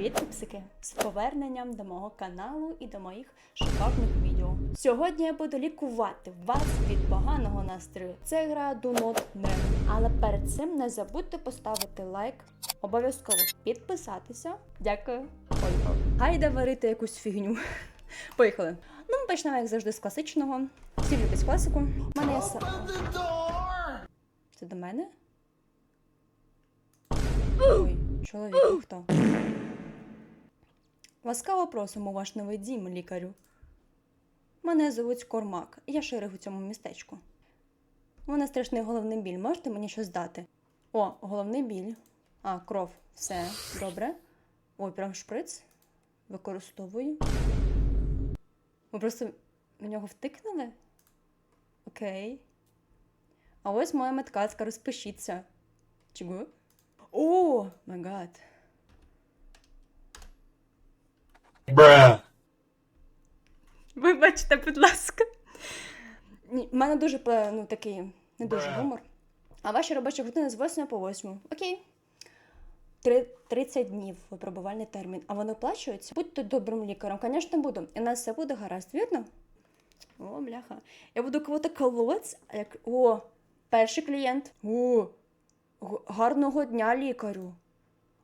Привіт, пупсики! З поверненням до мого каналу і до моїх шикарних відео. Сьогодні я буду лікувати вас від поганого настрою. Це гра Do Not Name. Але перед цим не забудьте поставити лайк, обов'язково підписатися. Дякую. Поїхали. Гайда варити якусь фігню. Поїхали. Ну, ми почнемо, як завжди, з класичного. Всі люблять класику. У мене є са- Це до мене? Ой, чоловік, хто? Ласкаво просимо ваш новий дім, лікарю. Мене звуть Кормак, я шериф у цьому містечку. У мене страшний головний біль. Можете мені щось дати? О, головний біль. А, кров. Все, добре. Ой, прям шприц. Використовую. Ви просто в нього втикнули? Окей. А ось моя медкацька, розпишіться. Чого? О, май гад. Bruh. Вибачте, будь ласка. В мене дуже ну, такий не дуже гумор. А ваші робочі години з 8 по 8. Окей. 30 днів випробувальний термін. А вони оплачуються? Будьте добрим лікарем. Звісно, буду. І у нас все буде гаразд, вірно? О, бляха. Я буду кого-то колоть, а як. О, перший клієнт. О, гарного дня, лікарю.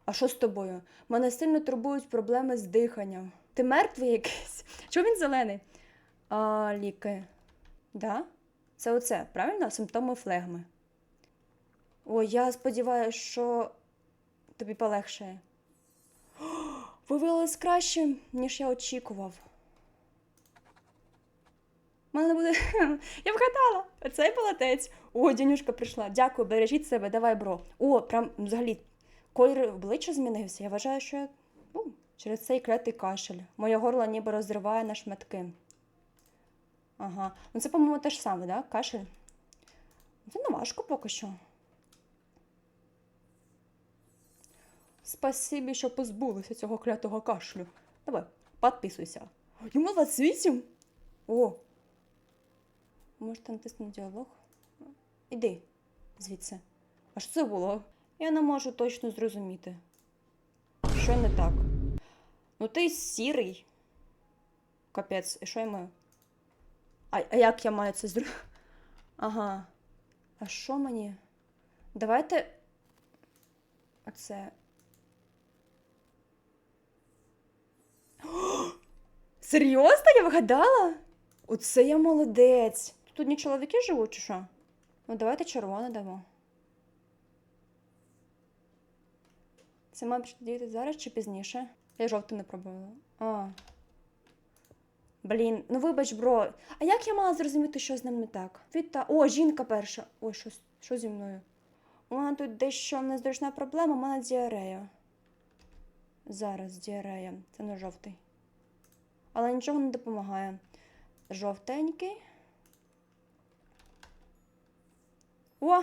А що з тобою? Мене сильно турбують проблеми з диханням. Ти мертвий якийсь? Чого він зелений? А, ліки. Да? Це оце, правильно? Симптоми флегми. Ой, я сподіваюся, що тобі полегшає. О, Виявилось краще, ніж я очікував. Мене буде. Я вгадала! Оцей полотець. О, дянюшка прийшла. Дякую, бережіть себе, давай, бро. О, прям взагалі колір обличчя змінився. Я вважаю, що я ну, через цей клятий кашель. Моє горло ніби розриває на шматки. Ага. Ну це, по-моєму, те ж саме, да? Кашель. Це не важко поки що. Спасибі, що позбулися цього клятого кашлю. Давай, підписуйся. Йому 28? О. Можете натиснути діалог? Іди звідси. А що це було? Я не можу точно зрозуміти. Що не так? Ну ти сірий. Капець, і що я маю? А, а як я маю це зробити? Ага. А що мені? Давайте. Оце. О, Серйозно? Я вгадала? Оце я молодець. Тут одні чоловіки живуть, чи що? Ну, давайте червоне дамо. Це має діяти зараз чи пізніше? Я жовту не пробувала. А. Блін, ну вибач, бро. А як я мала зрозуміти, що з ним не так? Віта. О, жінка перша. Ой, що, що зі мною? У мене тут дещо незручна проблема, у мене діарея. Зараз діарея. Це не жовтий. Але нічого не допомагає. Жовтенький. О!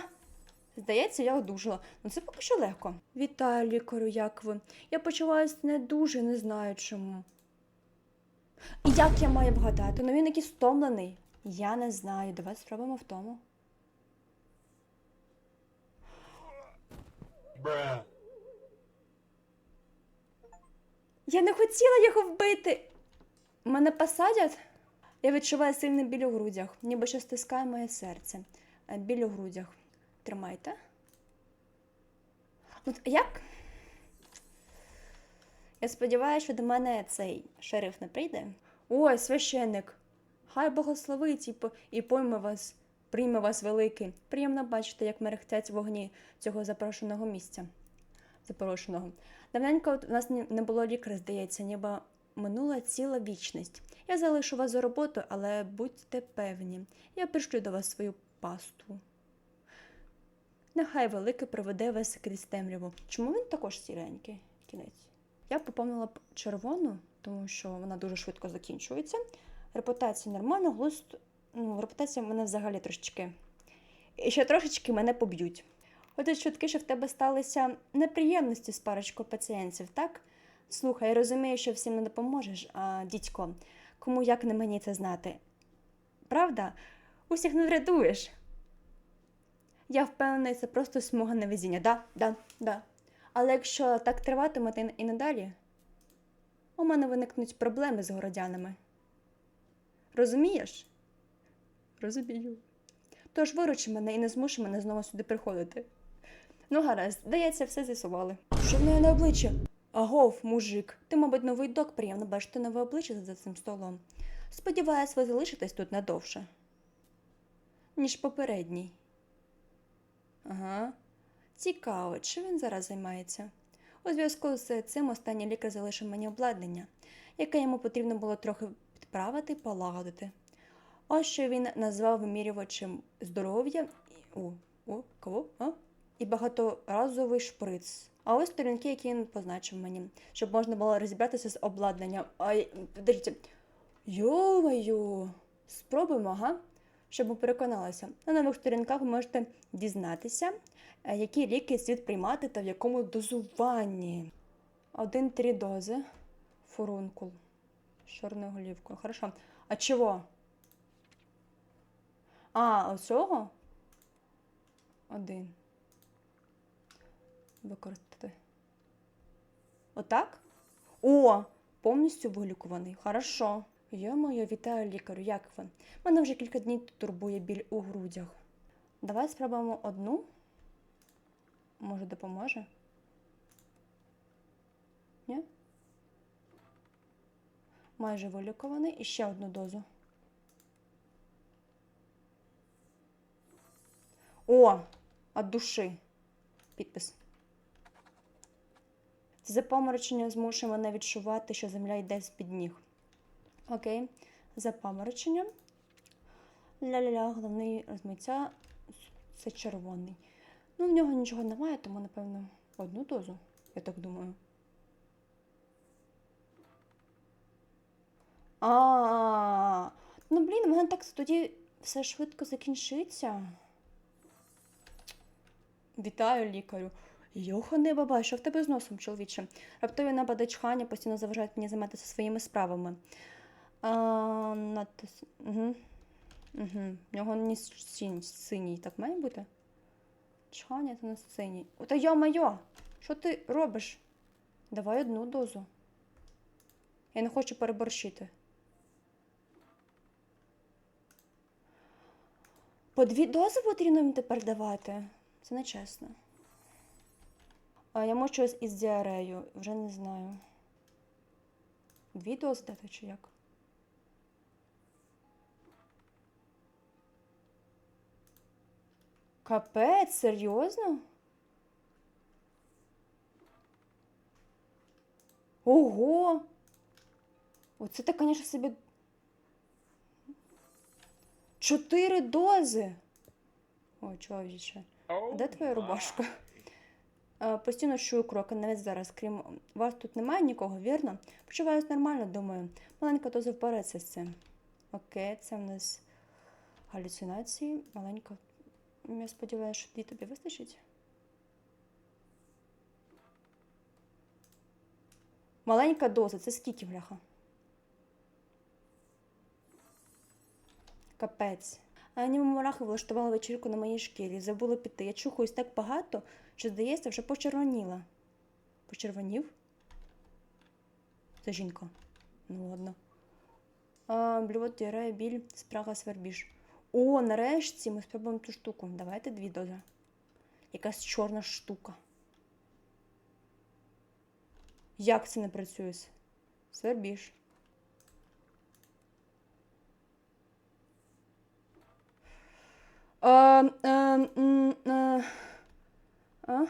Здається, я одужала. Ну це поки що легко. Вітаю, лікарю, як ви? Я почуваюся не дуже, не знаю чому. І Як я маю вгадати? Ну він якийсь втомлений. Я не знаю. Давай спробуємо втому. Bruh. Я не хотіла його вбити. Мене посадять? Я відчуваю сильний біль у грудях, ніби що стискає моє серце. Біль у грудях. Тримайте. От як? Я сподіваюся, що до мене цей шериф не прийде. Ой, священник. Хай по- і пойме вас, прийме вас великий. Приємно бачити, як мерехтять вогні цього запрошеного місця. Запрошеного. Давненько от у нас не було лікаря, здається, ніби минула ціла вічність. Я залишу вас за роботу, але будьте певні, я пришлю до вас свою пасту. Нехай великий проведе вас крізь темряву. Чому він також сіренький? Кінець. Я поповнила б червону, тому що вона дуже швидко закінчується. Репутація нормальна, глузд. Ну, репутація в мене взагалі трошечки. І ще трошечки мене поб'ють. Ходять чутки, що в тебе сталися неприємності з парочкою пацієнтів, так? Слухай, я розумію, що всім не допоможеш, а дідько, кому як не мені це знати? Правда? Усіх не врятуєш. Я впевнений, це просто смуга невезіння. Да, да, да. Але якщо так триватиме і надалі, у мене виникнуть проблеми з городянами. Розумієш? Розумію. Тож виручи мене і не змуши мене знову сюди приходити. Ну, гаразд, здається, все з'ясували. Що в неї на обличчі? Агов, мужик, ти, мабуть, новий док, приємно бачити нове обличчя за цим столом. Сподіваюсь, ви залишитесь тут надовше, ніж попередній. Ага. Цікаво, чи він зараз займається? У зв'язку з цим останній лікар залишив мені обладнання, яке йому потрібно було трохи підправити і полагодити. Ось що він назвав вимірювачем здоров'я і- о, о, кого? А? і багаторазовий шприц. А ось сторінки, які він позначив мені, щоб можна було розібратися з обладнанням. Ай, подивіться. Йо-моє, спробуємо, ага, щоб ви переконалися. На нових сторінках ви можете дізнатися, е, які ліки слід приймати та в якому дозуванні. Один-три дози. Фурункул. З чорною голівкою. Хорошо. А чого? А, оцього? Один. Використати. Отак? О! Повністю вилікуваний. Хорошо. Моя вітаю лікарю. Як ви? Мене вже кілька днів турбує біль у грудях. Давай спробуємо одну. Може, допоможе? Ні? Майже вилікуваний. І ще одну дозу. О! От душі. Підпис. Це запаморочення змушує мене відчувати, що земля йде з-під ніг. Окей. Запаморочення. Ля-ля-ля, головний розмиття. Це червоний. Ну, в нього нічого немає, тому, напевно, одну дозу, я так думаю. А, ну блін, в мене так тоді все швидко закінчиться. Вітаю лікарю. Йохане баба, що в тебе з носом, чоловіче? Раптові напади чхання постійно заважають мені займатися своїми справами. А, надто... Угу. Угу. В нього ніс синій, так має бути? Чхання це не синій. Та йо-майо! Що ти робиш? Давай одну дозу. Я не хочу переборщити. По дві дози потрібно їм тепер давати. Це нечесно. А я мучусь із діарею, вже не знаю. Дві дози дати чи як? Капець, серйозно? Ого! Оце ти, звісно, собі. Чотири дози. Ой, чоловіче. А де твоя рубашка? Постійно чую кроки, навіть зараз, крім вас тут немає нікого, вірно? Почуваюсь нормально, думаю. Маленька доза впорається з цим. Окей, це в нас галюцинації. Маленька. Я сподіваюся, що їй тобі вистачить. Маленька доза, це скільки, бляха? Капець. А ніби влаштували вечірку на моїй шкірі. Забула піти. Я чухаюсь так багато, що, здається, вже почервоніла. Почервонів? Це жінка. Ну ладно. А, блювот, діарея, біль, спрага, свербіж. О, нарешті ми спробуємо ту штуку. Давайте дві дози. Якась чорна штука. Як це не працює? Свербіж. А, а, а, а,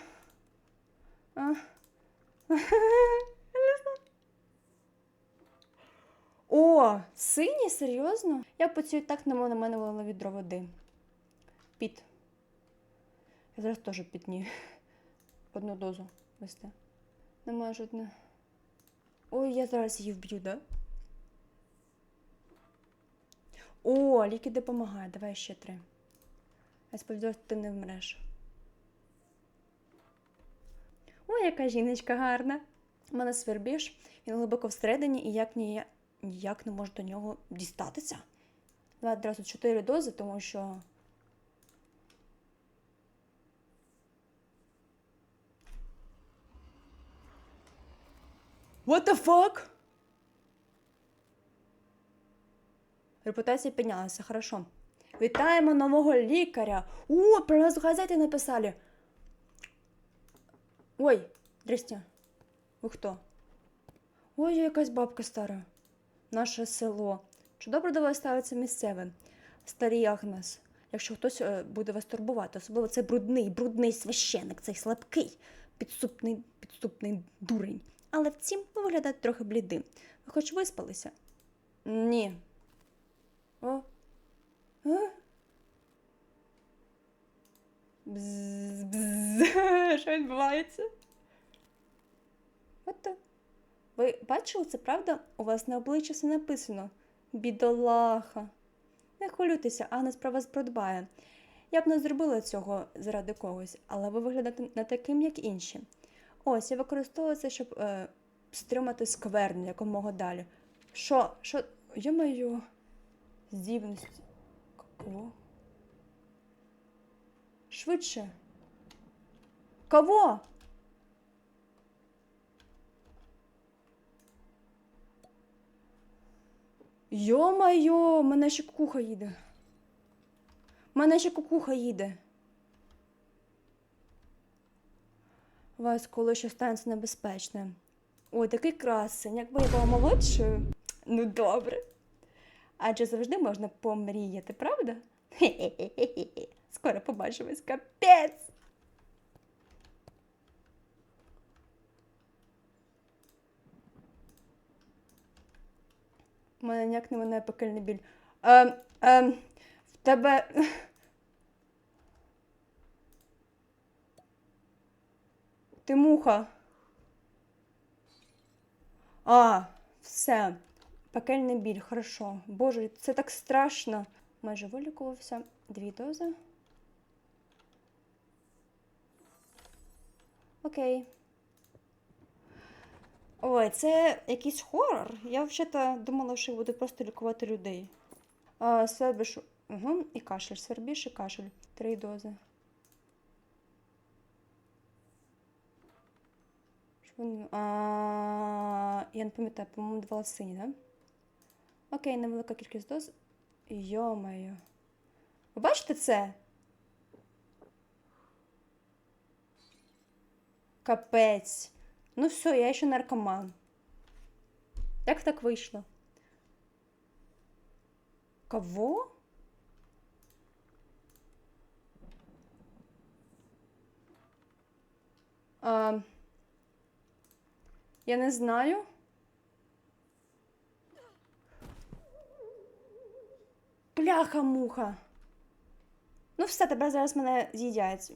а. О, синій, серйозно? Я поцію так, немов на мене вилило відро води. Піт. Я зараз теж пітні. Одну дозу вести. Немає жодне. Ой, я зараз її вб'ю, да? О, ліки допомагають. Давай ще три. Я сподіваюся, ти не вмреш. Ой, яка жіночка гарна. У мене свербіж, він глибоко всередині і як ні, ніяк не можу до нього дістатися. Давай одразу 4 дози, тому що. What the fuck? Репутація піднялася, хорошо. Вітаємо нового лікаря. О, про нас в газеті написали. Ой, здрасте. Ви хто? Ой, якась бабка стара. Наше село. Чи добре до вас ставиться місцеве? Старий Агнес. Якщо хтось е, буде вас турбувати, особливо цей брудний, брудний священик, цей слабкий, підступний, підступний дурень. Але втім, ви виглядаєте трохи блідим. Ви хоч виспалися? Ні. О. А? Бзз, бзз. Що відбувається? Так. Ви бачили це, правда? У вас на обличчі все написано. Бідолаха. Не хвилюйтеся, Агнес про вас продбає. Я б не зробила цього заради когось, але ви виглядаєте не таким, як інші. Ось, я використовую це, щоб е, стримати скверну якомога далі. Що? Що? Йо-моє, здібності. Кого? Швидше. Кого? Йо-майо, мене ще кукуха їде. Мене ще кукуха їде. Вас коли що станеться небезпечне. Ой, такий красень, якби я була молодшою. Ну добре. Адже завжди можна помріяти, правда? Хе-хе-хе-хе. Скоро побачимось, капець. У мене ніяк не мене пекельний біль. Ем, ем, в тебе. Ти муха. А, все. Пекельний біль, хорошо. Боже, це так страшно. Майже вилікувався. Дві дози. Окей. Ой, це якийсь хорор. Я взагалі думала, що я буду просто лікувати людей. А, свербіж. Угу, і кашель. Свербіж і кашель. Три дози. А, я не пам'ятаю, по-моєму, давала сині, да? Окей, невелика кількість доз. Йо-моє. Ви бачите це? Капець. Ну все, я ще наркоман. Як так вийшло? Кого? А, я не знаю. Бляха-муха. Ну, все, тепер зараз мене з'їдять.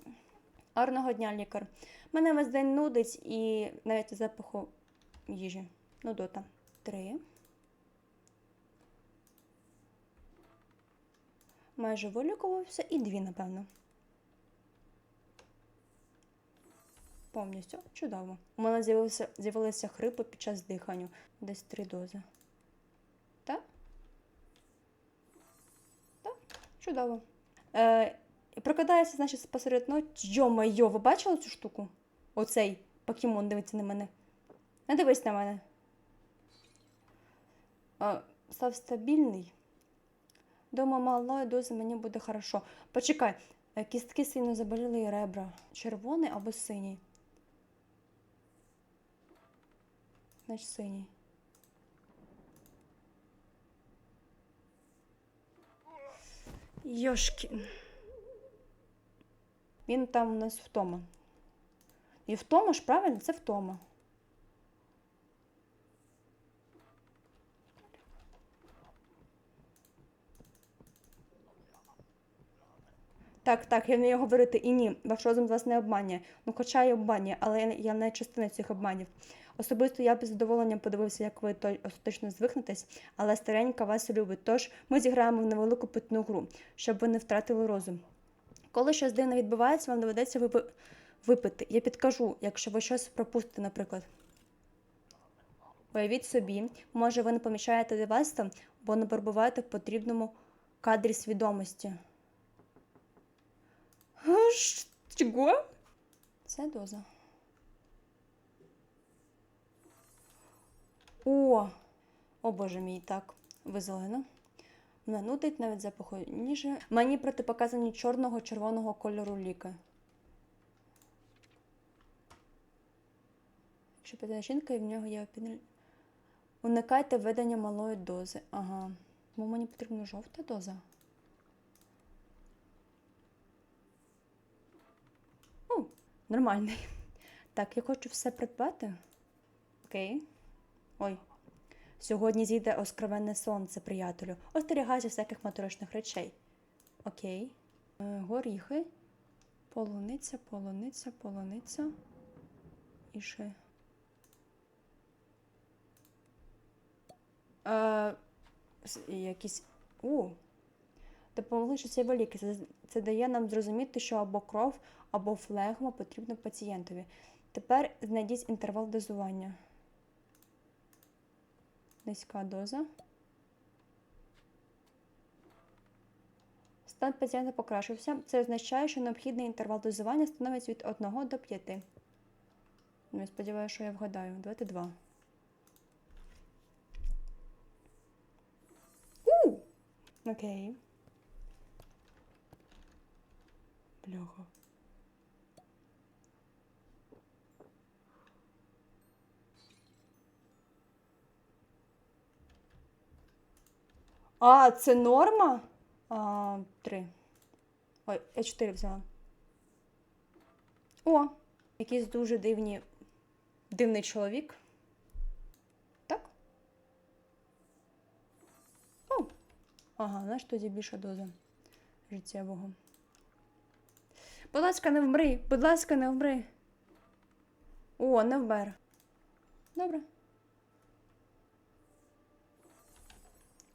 Гарного дня, лікар. Мене весь день нудить і навіть запаху їжі. Нудота. Три. Майже вилікувався і дві, напевно. Повністю. Чудово. У мене з'явилися, хрипи під час дихання. Десь три дози. Так? Так, чудово. Е, прокидається, значить, посеред ночі. Йо-майо, ви бачили цю штуку? Оцей покемон дивиться на мене. Не дивись на мене. Став стабільний. Думаю, малої дози мені буде хорошо. Почекай, е, кістки сильно заболіли і ребра. Червоний або синій? Значить, синій. Йошки. Він там у нас втома. І втома ж правильно, це втома. Так, так, я вмію говорити і ні, ваш розум вас не обманює. Ну, хоча й обманює, але я не частина цих обманів. Особисто я б з задоволенням подивився, як ви то остаточно звикнетесь, але старенька вас любить. Тож ми зіграємо в невелику питну гру, щоб ви не втратили розум. Коли щось дивне відбувається, вам доведеться випи... випити. Я підкажу, якщо ви щось пропустите, наприклад. Уявіть собі, може, ви не помічаєте девайса, бо не перебуваєте в потрібному кадрі свідомості. Чого? Це доза. О! О боже мій, так, ви зелена. Мене нудить навіть запаху ніже. Мені протипоказані чорного червоного кольору ліки. Якщо піде жінка і в нього є опінель. Уникайте введення малої дози. Ага. Тому мені потрібна жовта доза. О, нормальний. Так, я хочу все придбати. Окей. Ой. Сьогодні зійде оскровенне сонце, приятелю. Остерігайся всяких моторошних речей. Окей. Е, горіхи. Полуниця, полуниця, полуниця. І ще. Е, якісь. У. Допомогли життєві ліки. Це, це дає нам зрозуміти, що або кров, або флегма потрібно пацієнтові. Тепер знайдіть інтервал дозування. Низька доза. Стан пацієнта покращився. Це означає, що необхідний інтервал дозування становить від 1 до 5. Ну, я сподіваюся, що я вгадаю. Давайте 2. У! Окей. Бляха. А, це норма? А, три. Ой, я чотири взяла. О, якийсь дуже дивні, дивний чоловік. Так? О. Ага, знаєш, тоді більша доза життєвого. Будь ласка, не вмри! Будь ласка, не вмри. О, не вмер. Добре.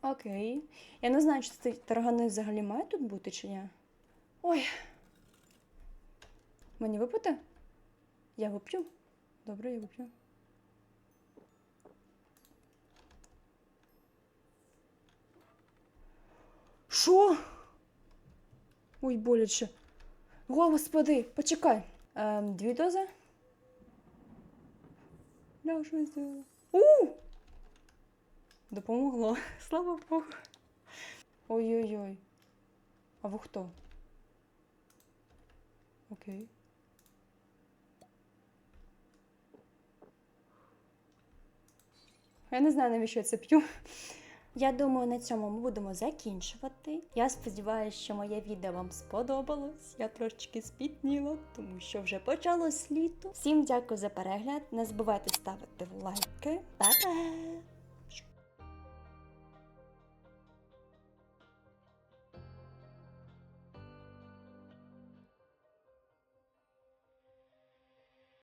Окей. Я не знаю, чи ці таргани взагалі мають тут бути чи ні. Ой. Мені випити? Я вип'ю. Добре, я вип'ю. Що? Ой, боляче. Господи, почекай. Ем, дві дози? Да, що я зробила? У! Допомогло. Слава Богу. Ой-ой-ой. А ви хто? Окей. Я не знаю, навіщо я це п'ю. Я думаю, на цьому ми будемо закінчувати. Я сподіваюся, що моє відео вам сподобалось. Я трошечки спітніла, тому що вже почалось літо. Всім дякую за перегляд. Не забувайте ставити лайки. Па-па!